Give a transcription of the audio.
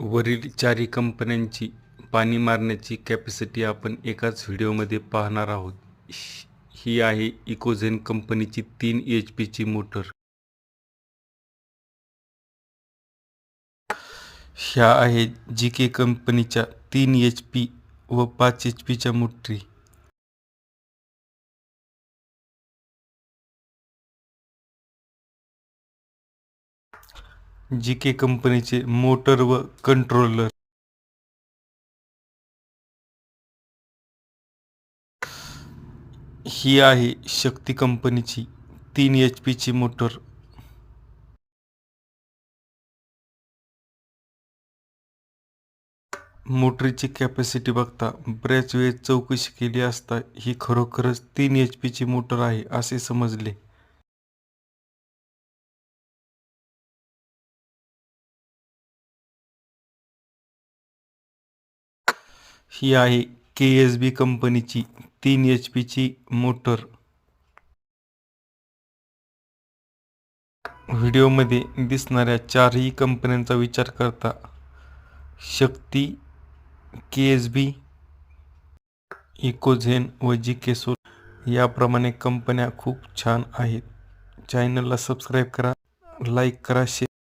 वरील चारही कंपन्यांची पाणी मारण्याची कॅपॅसिटी आपण एकाच व्हिडिओमध्ये पाहणार आहोत. ही आहे इकोझेन कंपनीची तीन एच पीची मोटर. ह्या आहेत जी के कंपनीच्या तीन एच पी व पाच एच पीच्या मोटरी. जी के कंपनीचे मोटर व कंट्रोलर ही आहे शक्ती कंपनीची तीन एच पीची मोटर. मोटरीची कॅपॅसिटी बघता बऱ्याच वेळेस चौकशी केली असता ही खरोखरच तीन एच पीची मोटर आहे असे समजले. ही आहे के एस बी कंपनीची तीन एच पीची मोटर. व्हिडिओमध्ये दिसणाऱ्या चारही कंपन्यांचा विचार करता शक्ती के एस बी इकोझेन व जी के सोल याप्रमाणे कंपन्या खूप छान आहेत. चॅनलला सबस्क्राईब करा लाईक करा शेअर